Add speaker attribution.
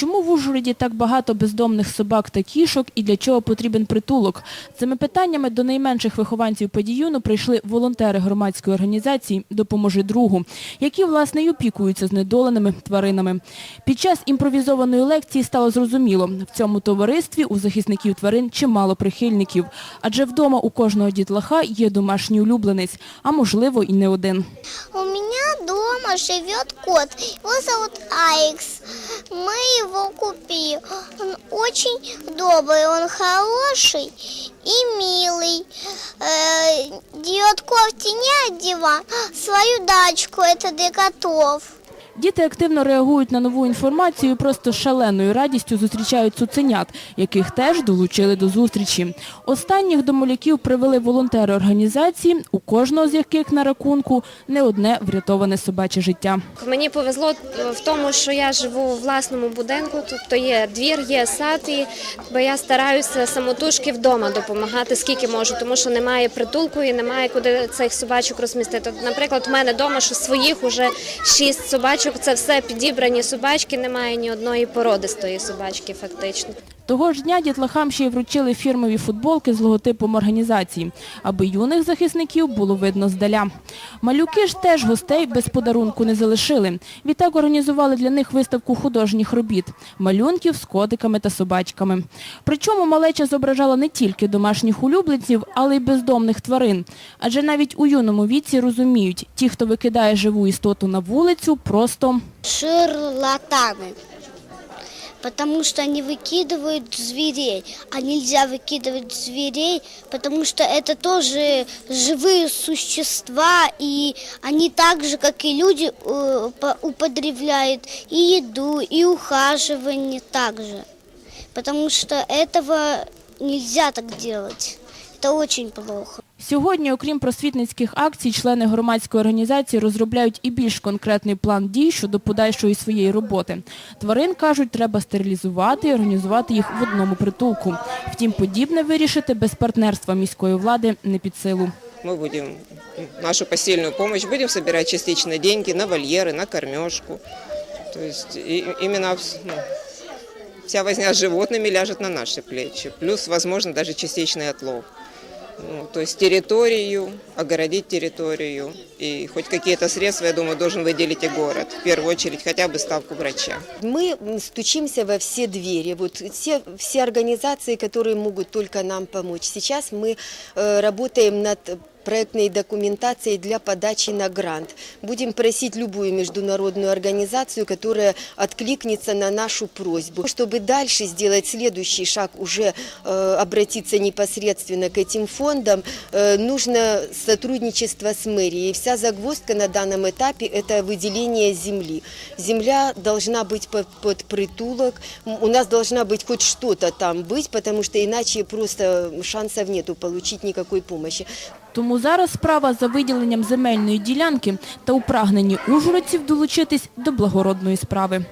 Speaker 1: Чому в Ужгороді так багато бездомних собак та кішок і для чого потрібен притулок? Цими питаннями до найменших вихованців подіюну прийшли волонтери громадської організації «Допоможи другу», які, власне, й опікуються знедоленими тваринами. Під час імпровізованої лекції стало зрозуміло, в цьому товаристві у захисників тварин чимало прихильників, адже вдома у кожного дітлаха є домашній улюбленець, а можливо і не один.
Speaker 2: У меня дома живет кот. Его зовут Айкс. Мы его купили. Он очень добрый, он хороший и милый. Э, Дает кофте не от дивана, свою дачку, это для котов.
Speaker 1: Діти активно реагують на нову інформацію і просто шаленою радістю зустрічають цуценят, яких теж долучили до зустрічі. Останніх до малюків привели волонтери організації, у кожного з яких на рахунку не одне врятоване собаче життя.
Speaker 3: Мені повезло в тому, що я живу у власному будинку, тобто є двір, є сад, і я стараюся самотужки вдома допомагати, скільки можу, тому що немає притулку і немає куди цих собачок розмістити. Наприклад, у мене вдома своїх уже шість собачок, це все підібрані собачки, немає ні одної породистої собачки, фактично.
Speaker 1: Того ж дня дітлахам ще й вручили фірмові футболки з логотипом організації, аби юних захисників було видно здаля. Малюки ж теж гостей без подарунку не залишили. Відтак організували для них виставку художніх робіт, малюнків з котиками та собачками. Причому малеча зображала не тільки домашніх улюбленців, але й бездомних тварин. Адже навіть у юному віці розуміють, ті, хто викидає живу істоту на вулицю, просто
Speaker 2: Шарлатаны Потому что они выкидывают зверей. А нельзя выкидывать зверей, потому что это тоже живые существа, и они так же, как и люди, э, по- употребляют и еду, и ухаживание также. Потому что этого нельзя так делать. Это очень плохо.
Speaker 1: Сьогодні, окрім просвітницьких акцій, члени громадської організації розробляють і більш конкретний план дій щодо подальшої своєї роботи. Тварин, кажуть, треба стерилізувати і організувати їх в одному притулку. Втім, подібне вирішити без партнерства міської влади не під силу.
Speaker 4: Мы будем нашу посильную помощь, будем собирать частично деньги на вольеры, на кормежку. То есть и- именно ну, вся возня с животными ляжет на наши плечи. Плюс, возможно, даже частичный отлов. Ну, то есть территорию, огородить территорию. И хоть какие-то средства, я думаю, должен выделить и город. В первую очередь хотя бы ставку врача.
Speaker 5: Мы м, стучимся во все двери, вот все, все организации, которые могут только нам помочь. Сейчас мы э, работаем над проектной документацией для подачи на грант. Будем просить любую международную организацию, которая откликнется на нашу просьбу. Чтобы дальше сделать следующий шаг, уже э, обратиться непосредственно к этим фондам, э, нужно сотрудничество с мэрией. Вся загвоздка на данном этапе – это выделение земли. Земля должна быть под, под притулок, у нас должна быть хоть что-то там быть, потому что иначе просто шансов нету получить никакой помощи.
Speaker 1: Тому зараз справа за виділенням земельної ділянки та у прагненні ужгородців долучитись до благородної справи.